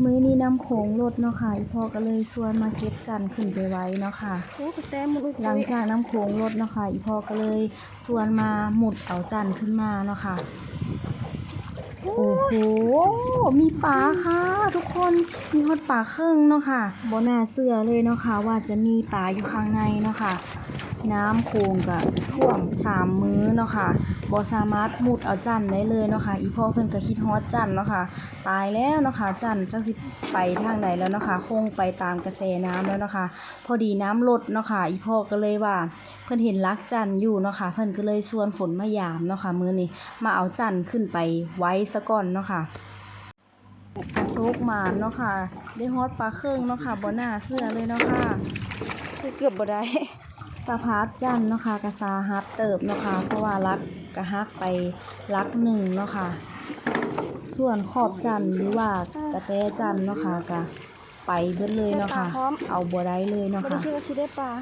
มื้อนี้น้ำโขงลดเนาะค่ะอีพ่อก็เลยชวนมาเก็บจันทร์ขึ้นไปไว้เนาะค่ะโอ้กระแตมันอุ้ยหลังจากน้ำโขงลดเนาะค่ะอีพ่อก็เลยชวนมาหมุดเอาจันทร์ขึ้นมาเนาะค่ะโอ้โหมีปลาค่ะ ทุกคนมีฮอดปลาครึ่งเนาะค่ะบ่น่าเชื่อเลยเนาะค่ะ ว่าจะมีปลาอยู่ข้างในเนาะค่ะ น้ำโขงก็ท่วมสามมื้อเนาะค่ะบ่สามารถมุดเอาจันได้เลยเนาะค่ะ อีพ่อเพิ่นก็คิดฮอดจันเนาะค่ะ ตายแล้วเนาะค่ะ จันจักสิไปทางใดแล้วเนาะค่ะ คงไปตามกระแสน้ำแล้วเนาะค่ะ พอดีน้ำลดเนาะค่ะ อีพ่อก็เลยว่า เพิ่นเห็นลักจันอยู่เนาะค่ะ เพิ่นก็เลยชวนฝนมายามเนาะค่ะ มื้อนี้มาเอาจันขึ้นไปไว้ซะก่อนเนาะค่ะปลาโซกหมานเนาะค่ะ ได้ฮอดปลาเครื่องเนาะค่ะบ่น่าเชื่อเลยเนาะค่ะเกือบบ่ได้สภาพจันทร์เนาะค่ะกระซาฮับเติบเนาะค่ะเพราะว่ารักกระฮักไปรักหนึ่งเนาะค่ะ ส่วนขอบจันทร์หรือว่ากระแตจันทร์เนาะค่ะก็ไปเบิดเลยเนาะค่ะ เอาบ่ได้เลยบ่เนาะได้ค่ะคิดว่าสิได้ปลา